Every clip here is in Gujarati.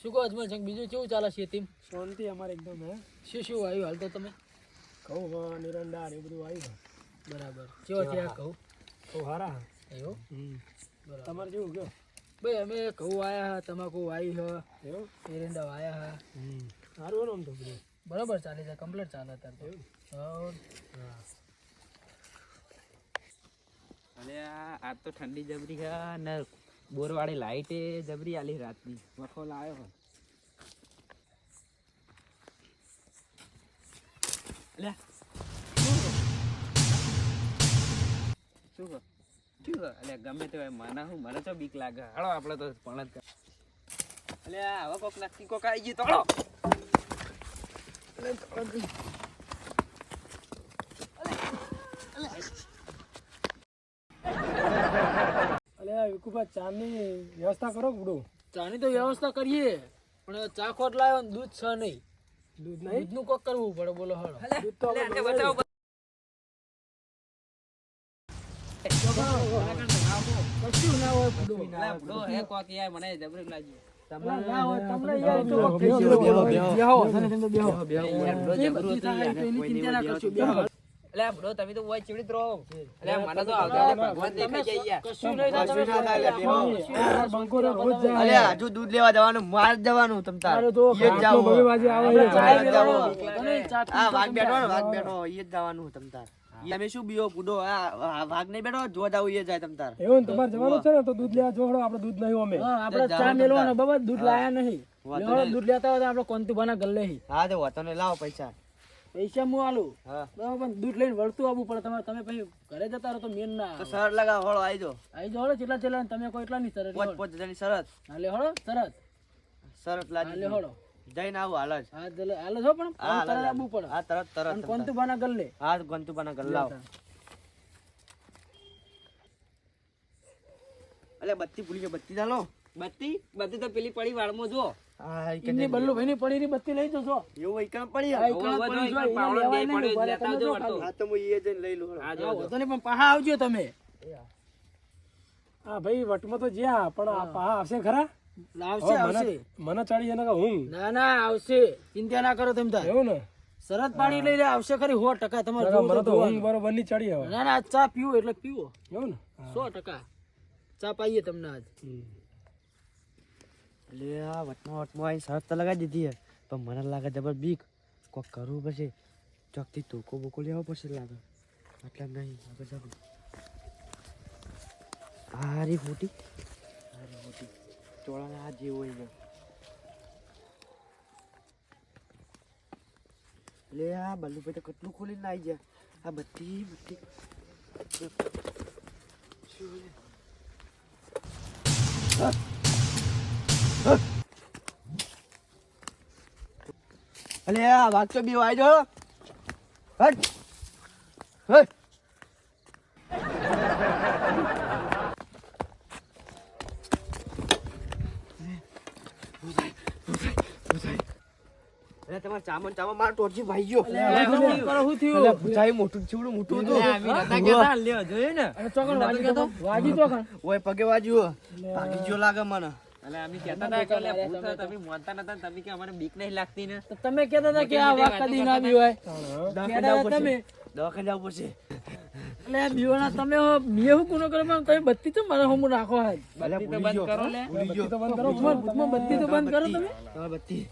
શું કહો અજમલ સંગ બીજું કેવું ચાલે છે તેમ શાંતિ અમારે એકદમ હે. શું શું આવ્યું હાલ તો તમે? કહું હા નિરંડા એ બધું આવ્યું. બરાબર. કેવા આ કહું કહું હારા. એવો? હમ. બરાબર. તમારે જેવું કયો ભાઈ અમે કહું આવ્યા હા તમાકુ વાઈ હ એવું? એરંડા વાયા હા. હમ. સારું હોય ને આમ તો બધું. બરાબર ચાલે છે કમ્પ્લીટ ચાલે અત્યારે તો. હા. અરે આ આજ તો ઠંડી જબરી છે ને બોરવાળી લાઈટે જબરી આલી રાતની. વખો લાવ્યો હોય લે. શું કહો? શું કહો? અલે ગમે તે હોય મને હું મને તો બીક લાગે. હાલો આપણે તો પણ જ અલે હવે કોક નક્કી કોક આવી ગયું તો હાલો. અલે ચાની વ્યવસ્થા કરો બડું ચાની તો વ્યવસ્થા કરીએ પણ ચા ખોટ લાવ્યો ને દૂધ છે નહીં. દૂધ નહીં દૂધનું કોક કરવું પડે બોલો હળો દૂધ તો કશું ના હોય બધું હે કોક યાર મને જબરી લાગ્યું હોય તમને યાર તો બેહો, બેહો. બેહો. બેહો, બેહો. બેહો, બેહો. બેહો. અલે આ બુડો તમે તો ઓય ચીવડી રહો અલે મને તો આવતા ભગવાન દેખાઈ જાય કશું નહીં તમે બંકો રે જાય. અલે દૂધ લેવા જવાનું માર જવાનું તમ તાર. તો બબે વાગે આવે ચાય પીવાનો. જાવો. આ વાગ બેઠો ને જાઓ. બેઠો ઈ જ જવાનું તમ તાર. તમે શું બીઓ બુડો? આ વાગ વાઘ નહીં બેઠો? જો જાવ એ જાય તમ તાર. એવું તમારે જવાનું છે ને તો દૂધ લેવા જોડો આપણે દૂધ નહીં અમે હા, આપણે ચા મેલવાનો બાબા દૂધ લાયા નહીં. દૂધ લેતા હોય તો આપણે બના ગલ્લે હી. હા તો વાતો ને લાવો પૈસા. પૈસા હું આલું. હા. પણ દૂધ લઈને વળતું આવવું પડે. તમારે તમે પછી ઘરે જતા રહો તો મેન ના તો સર લગા હોળો આવી જો આઈ જો હોળો કેટલા ચેટલા તમે કોઈ એટલા નહીં સરસ પોચ પોચ જણી શરત હાલે હળો સરસ. શરત હાલે હોળો. જઈને આવું હાલ જ. હા ચાલે હાલ છો પણ હા તરત આવવું પડે. હા તરત તરત. કોંતુભાના ગલ્લે હા ગંતુપાના ગલ્લાવ અલે બત્તી ભૂલી ગયો. બત્તી ચાલો. બત્તી? બત્તી તો પેલી પડી વાળમાં જો એમની બલ્લુ ભાઈની પડી રહી બત્તી લઈ જજો. એવું ઈકણ પડી આ પડી જો બે લેતા જો તો હું જઈને લઈ લઉં. જો, પણ પાહા આવજો તમે. હા. ભાઈ વટમાં તો જ્યાં પણ આ આવશે ખરા? આવશે આવશે. મને ચડી એને હું? ના ના આવશે. ચિંતા ના કરો તમે તાર. એવું ને? શરત પાણી લઈ લે આવશે ખરી સો ટકા તમારે મને તો તો ઊંઘ બરોબરની ચડી આવે ના ના ચા પીવો એટલે પીવો. એવું ને? સો ટકા. ચા પાઈએ તમને આજ. એટલે આ વટમાં વટમાં આવી શરત તો લગાવી દીધી હે. પણ મને લાગે જબર બીક. કોક કરવું પડશે. ચોકથી ટોકો બોકો લેવો પડશે લાગે એટલે નહીં આગળ જવું હારી મોટી. હારી મોટી. ચોળાને આ જેવું હોય છે લે આ બલ્લુભાઈ તો કેટલું ખોલીને આવી ગયા. આ બધી બધી. શું છે? અલે આ વાઘ તો બી વાઈ જો હટ. હટ તમારે ચામન ચામન મારે ટોર્ચી ભાઈ ગયો. શું થયું? અલે મોટું ચીવડું મોટું હતું. તો? ઓય પગે વાજ્યું ભાગી ગયો લાગે મને. અમે કહેતા હતા કે અલે ભૂત તમે માનતા નતા તમે કે અમારે બીક નહીં લાગતી ને. તો તમે કહેતા હતા કે આ વાઘ કદી ના બી હોય તમે. દવાખાને જવું પડશે એટલે બીવાના તમે હો, હું ગુનો કર્યો પણ તમે બત્તી તો મારા હોમું હાલ. તો બંધ કરો ભૂતમાં ભૂતમાં બત્તી તો બંધ કરો તમે. બત્તી.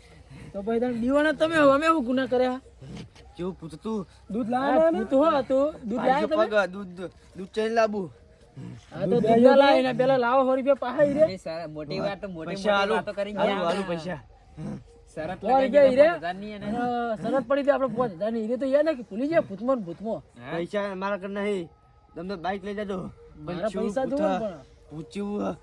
તો ભાઈ તમે બીવાના તમે અમે હું ગુના કર્યા? કેવું પૂછતું દૂધ આ લાવે ને? હો હતું દૂધ તમે પગ દૂધ દૂધ ચઈને લાવું હા તો દૂધ ના પેલા લાવો સો રૂપિયા પાહા રે મોટી વાત તો મોટી મોટી વાતો કરી ગયા આલુ પૈસા. શરત શરત પડી હતી આપણે પાંચ હજારની. ઈ રે તો યાદ ને ભૂલી જાય ભૂતમાં ને ભૂતમાં. પૈસા મારા કર નહીં. તમને બાઈક લઈ જજો. પૈસા જોવો પણ. પૂછ્યું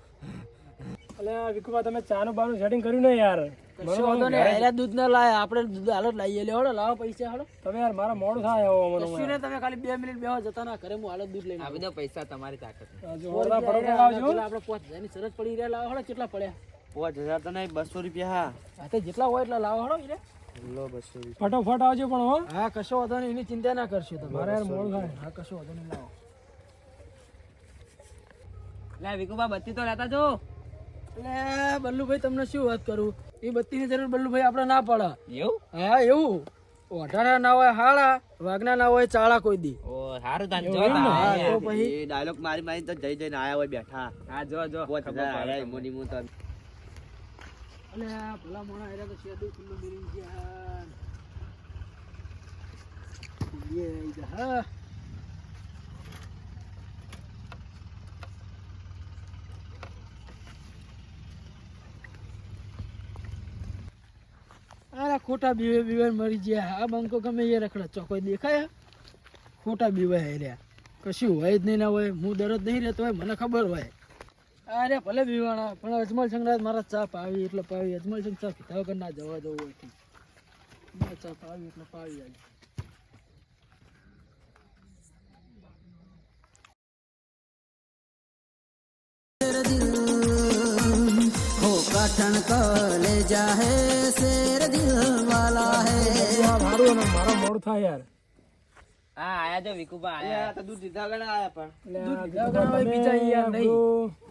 અલે આ વિકુભા તમે ચાનું બાનું સેટિંગ કર્યું ને યાર. કશો વાંધો નહીં હેરા દૂધ ના લાયા આપણે દૂધ હાલત લાવીએ લે લાવો પૈસા હળો. તમે યાર મારા મોડું થાય હવે મને કશું નહીં તમે ખાલી બે મિનિટ બેહો જતા ના ઘરે હું હાલત દૂધ લઈને આ બધા પૈસા તમારી તાકાત. હજુ ઓરડા ફટોફટ આવજો આપણે પાંચ હજારની શરત પડી રહ્યા લાવો હળો કેટલા પડ્યા? પાંચ હજાર તો નહીં બસો રૂપિયા હા. હા તો જેટલા હોય એટલા લાવો હળો ઈ રે લો બસો રૂપિયા. ફટોફટ આવજો પણ હો. હા કશો વાંધો નહીં એની ચિંતા ના કરશો તમારે યાર મોડું થાય. હા કશો વાંધો નહીં લાવો. લે વિકુબા બત્તી તો લેતા જો. એટલે બલ્લુભાઈ તમને શું વાત કરું? એ બત્તીની જરૂર બલ્લુભાઈ આપણે ના પડે. એવું? હા એવું. ઓઢાના ના હોય હાળા વાઘના ના હોય ચાળા કોઈ દી. ઓ સારું તાન જો એવું ને? તાન. હા, તો પછી? ડાયલોગ મારી મારી તો જઈ જઈને આયા હોય બેઠા. હા જો જો. મોની મું તો. અલે ભલા મોણા એરા તો શેડું ખુલ્લું મેરી ગયા હા અરે ખોટા બીવે બીવે મરી ગયા આ બંકો ગમે એ રખડે. ચોકો દેખાય ખોટા બીવે હેર્યા કશું હોય જ નહીં ના હોય. હું દરરોજ નહીં રહેતો હોય, મને ખબર હોય. અરે ભલે બીવાણા, પણ અજમલ સંગ્રાજ મારા ચા પાવી એટલે પાવી. અજમલ સંગ ચા પીધા ના જવા દઉં હોય ચા પાવી એટલે પાવી આજે મારું અને મારા મોડું થાય યાર હા આયા જો વિકુબા આયા તો દૂધ દીધા ગણા આયા પણ દૂધ દીધા ગણા બીજા યાર નહીં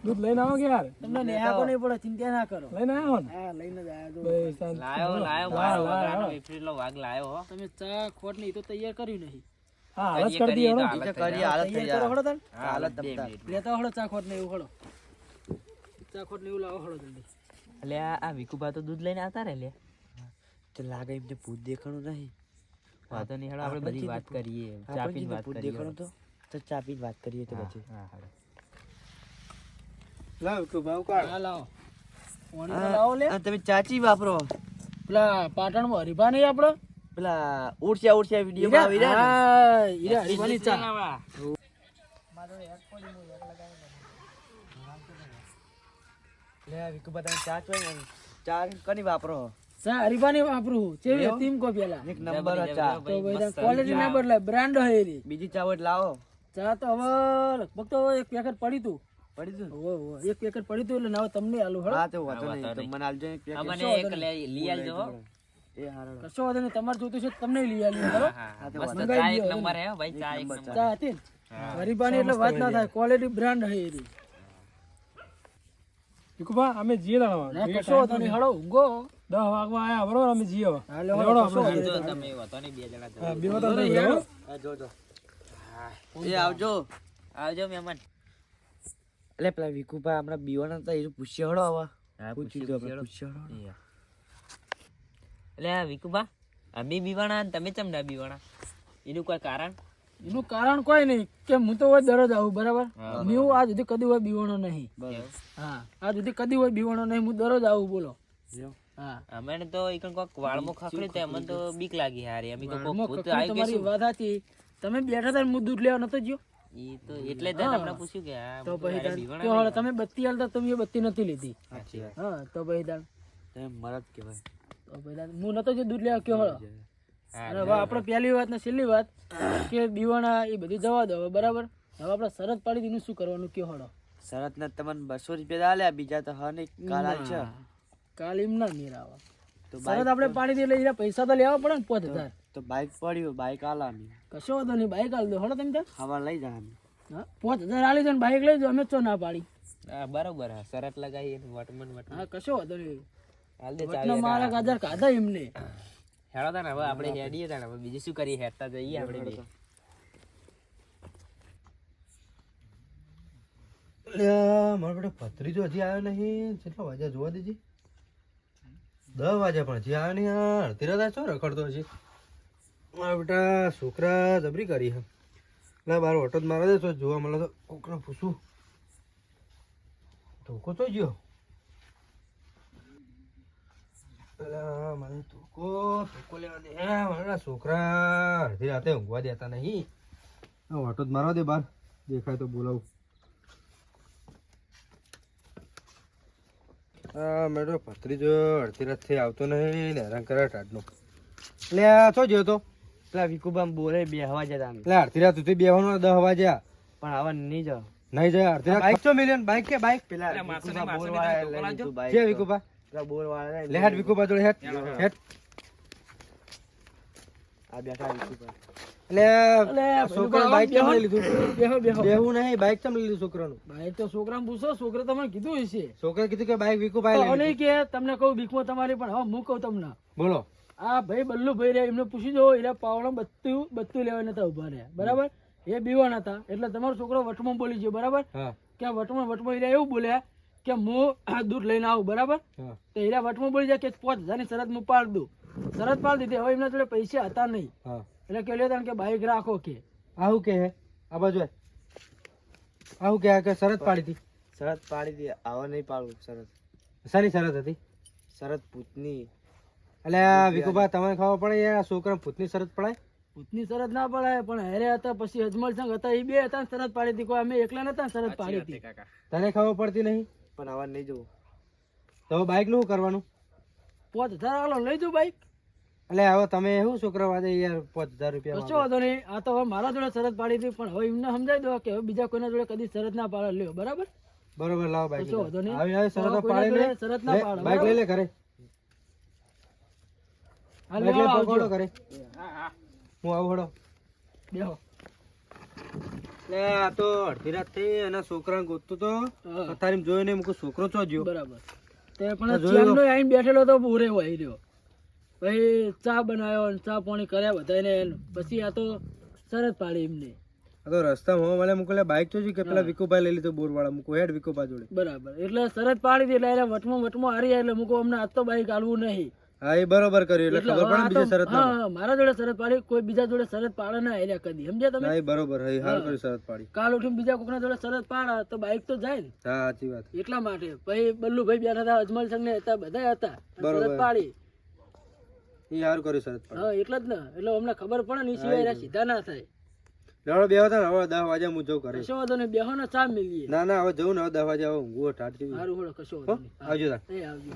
દૂધ લઈને આવો કે યાર તમને નેહાકો નહીં પડે ચિંતા ના કરો લઈને આવો ને હા લઈને જ આયા જો બસ લાયો લાયો મારો વગરાનો નો વાઘ લાયો હો તમે ચા ખોટ નહીં તો તૈયાર કર્યું નહીં. હા હાલત કરી. તો તો હાલત કરી હાલત થઈ તૈયાર. કરો હળો તાન જાય. હાલત. મિનિટ. લેતા હળો ચા ખોટ ને એવું હળો. ચા ખોટ ને એવું લાવો હળો જલ્દી. એટલે આ વિકુભા તો દૂધ લઈને આવતા રે લે તો લાગે એમને ભૂત દેખાણું નહીં. વાતો નહીં હેડો આપણે બધી વાત કરીએ ચા પીને વાત કરીએ દેખાણું તો? તો ચા પીને વાત કરીએ તો પછી. હા હા હા લાવો. પાણી લાવો લે. તમે ચાચી વાપરો. પેલા પાટણમાં હરીભા નહીં આપડે? પેલા ઉડસ્યા ઉડસ્યા વીડિયો આવી રહ્યા ચા. લે વિકુબા તમે ચા ચોય ને ચા કની વાપરો? ચા હરીભાની વાપરું ચેવી એમ કો પેલા. એક નંબર ચા. તો ભાઈ ક્વોલિટી ના બદલાય બ્રાન્ડ હોય એની. બીજી ચા વડ લાવો. ચા તો હવે લગભગ તો એક પેકેટ પડી તું. પડી તું? ઓ ઓ એક પેકેટ પડી તું એટલે નાવ તમને આલુ હળ. હા તો વાતો નહીં. તો મને આલજો એક પેકેટ. અમને એક લઈ આલજો એ હારો. કશો વાંધો નહીં તમારે જોતું છે તમને લઈ આલ્યું હળો. મસ્ત ચા એક નંબર હે ભાઈ ચા એક નંબર ચા હતી ને. એટલે વાત ના થાય ક્વોલિટી બ્રાન્ડ હોય એની. વિકુભા અમે જીએ દાડવા ના કશો વાંધો નહીં હળો ઊંઘો. દસ વાગવા આયા બરોબર? અમે જીએ હવે. જો તમે વાતો નહીં બે જણા. બે વાતો થઈ ગયા હો. આ જોજો એ આવજો. આવજો મહેમાન. એટલે પેલા વિકુભા હમણાં બીવાના હતા એ પૂછ્યો હળો હવે. પૂછી દો પૂછી પૂછ્યો હળો એટલે વિકુભા અમે બીવાણા તમે ચમ ના બીવાણા એનું કોઈ કારણ? એનું કારણ કોઈ નહીં કે હું તો હોય દરરોજ આવું બરાબર? હું આજ સુધી કદી હોય બીવાનો નહીં? હા આજ સુધી કદી હોય બીવાનો નહીં હું દરરોજ આવું બોલો. હા. અમે તો ઈકણ કોક વાળમાં ખખડ્યું તો અમને તો બીક લાગી હારી. અમે તો કોક વાળમાં ભૂત ખખડ્યું આવી વાત હતી તમે બેઠા હતા હું દૂધ લેવા નતો ગયો? ઈ તો એટલે જ પૂછ્યું કે તો હાલો તમે બત્તી હાલતા તમે બત્તી નથી લીધી. હા તો પછી તાણ તમે મરદ કહેવાય. તો પછી તાણ હું નતો જો દૂધ લેવા કયો અને હવે આપણે પહેલી વાત ને છેલ્લી વાત કે દીવાના એ બધું જવા દો હવે બરાબર? હવે આપણે શરત પાડી દીધું શું કરવાનું કે હળો. શરત ને તમને બસો રૂપિયા આલ્યા બીજા તો હા નહીં કાલ છે કાલ એમ ના મેર આવા તો શરત આપણે પાડી દઈએ એટલે પૈસા તો લેવા પડે ને પોત હજાર. તો બાઇક પડ્યું બાઇક આલાની. કશો વાંધો નહીં બાઈક આલ દો હળો તમે તાર હવા લઈ જવાની. હા પોત હજાર આલી દો ને બાઈક લઈ જો અમે ચો ના પાડી. હા બરોબર હા શરત લગાવી વટમન વટમન હા કશો વાંધો નહીં. હાલ દે ચાલે મારા ગાજર કાધા એમને. હેડો તાને હવે આપણે હેડીએ તાને હવે બીજું શું કરીએ? હેડતા જઈએ આપણે બે. મારો બેટો ભત્રીજો હજી આવ્યો નહીં. કેટલા વાગ્યા જોવા દેજે? દસ વાગ્યા પણ હજી આવ્યો નહીં. અડધી રાત છો રખડતો હજી મારા બેટા છોકરા જબરી કરી હે એટલે બાર ઓટો જ મારા દેશો તો જોવા મળે તો કોકને પૂછું. ધોકો તો ગયો. મને મને ધોકો ધોકો લેવા દે મારા છોકરા અડધી રાતે ઊંઘવા દેતા નહીં. આ ઓટો જ મારવા દે બાર. દેખાય તો બોલાવું. હા મેડમ ભત્રીજો અડધી રાતથી આવતો નહીં ને હેરાન કરે ટાટનો. એટલે છો ગયો તો? પેલા વિકુબા બોલે બે હવા જતા એટલે અડધી રાત સુધી બેવાનું દસ વાગ્યા. પણ હવે નહીં જાઓ નહીં જાય અડધી રાત? બાઈક ચો મિલિયન બાઈક કે બાઈક પેલા વિકુબા બોલ વાળા લઈ લીધું બાઈક છે વિકુબા. પેલા બોલ વાળા લઈ લે વિકુબા જોડે હેડ હેડ આ બેઠા એટલે અલે બાઈક કેમ લઈ લીધું? બેહો બેહો. બેહું નહીં બાઈક કેમ લઈ લીધું છોકરાનું? ભાઈ તો છોકરાને પૂછો છોકરા તમને કીધું હશે. છોકરાએ કીધું કે બાઈક વિકુભાઈ લઈ નહીં કે તમને કહું બીકમાં તમારી પણ હવે હું કહું તમને. બોલો. આ ભાઈ બલ્લુભાઈ રહ્યા એમને પૂછી જો એટલે પાવડા બધું બધું લેવા નતા ઊભા રહ્યા. બરાબર? એ બીવાના હતા એટલે તમારો છોકરો વટમાં બોલી ગયો બરાબર? કે વટમાં વટમાં એરા એવું બોલ્યા કે હું આ દૂધ લઈને આવું બરાબર? તો એરા વટમાં બોલી જાય કે પાંચ હજારની શરત હું પાડ દઉં. શરત પાડ દીધી. હવે એમના જોડે પૈસા હતા નહીં. એટલે કે લેતા કે બાઈક રાખો કે. આવું કે આ બાજુ આવું કે કે શરત પાડી હતી. શરત પાડી હતી. આવો નહીં પાડવું શરત સારી શરત હતી? શરત પૂતની એટલે વિકુભા તમને ખબર પડે યાર છોકરા ભૂતની શરત પડાય? ભૂતની શરત ના પડાય પણ હેરે હતા પછી અજમલ સંઘ હતા એ બે હતા ને શરત પાડી હતી. કોઈ અમે એકલા નતા ને શરત પાડી હતી. કાકા. તને ખબર પડતી નહીં? પણ આવા નહીં જવું. તો બાઈકનું કરવાનું? પોત હજાર આલો લઈ જવું બાઈક એટલે હવે તમે શું છોકરા વાજે યાર પાંચ હજાર રૂપિયા કશો વાંધો નહીં. આ તો હવે મારા જોડે શરત પાડી હતી પણ હવે એમને સમજાવી દો કે હવે બીજા કોઈના જોડે કદી શરત ના પાડે. લ્યો બરાબર? બરોબર લાવો બાઈક કશો વાંધો નહીં. શરતો હવે કોઈના પાડી લે. શરત ના પાડે બાઈક લઈ લે ઘરે. હું આવું હડો. બેહો. એટલે આ તો અડધી રાત થઈ અને છોકરાને ગોતતો તો. અત્યારે જોયો નહીં મૂકું છોકરો ચો જ્યો બરાબર. તે પણ જોયું. બેઠેલો તો પૂરે હોય રહ્યો પછી ચા બનાવ્યો અને ચા પાણી કર્યા બધાને પછી આ તો શરત પાડી એમને. આ તો રસ્તા માં મને મૂકો બાઈક જોજી કે પેલા વિકુભાઈ લઈ લીધો બોરવાળા મૂકો હેડ વિકુભાઈ જોડે. બરાબર. એટલે શરત પાડી દીધી એટલે વટમાં વટમાં હારી એટલે મૂકો અમને આજ તો બાઈક હાલવું નહીં. હા એ બરોબર કર્યું એટલે ખબર પડે બીજી શરત હા મારા જોડે શરત પાડી કોઈ બીજા જોડે શરત પાડે ના એટલે કદી. સમજ્યા તમે? ના બરોબર હા હાલ હા. કર્યું શરત પાડી. કાલ ઉઠીને બીજા કોકના જોડે શરત પાડા તો બાઈક તો જાય ને. હા સાચી વાત. એટલા માટે. બલ્લુ બલ્લુભાઈ બેઠા હતા અજમલ સંઘ ને હતા. બધા હતા શરત પાડી. એ હારું કર્યું શરત હા એટલે જ ને. એટલે અમને ખબર પડે ને એ સિવાય સીધા ના થાય. લેવડો બેહો હતા હવે દસ વાગે હું કરે. કશો વાંધો નહીં બેહો ને ચા મિલીએ. ના ના હવે જવું ને હવે દસ વાગે હવે ઊંઘું ટાટ સારું હોડો કશો આવજો તા. એ આવજો.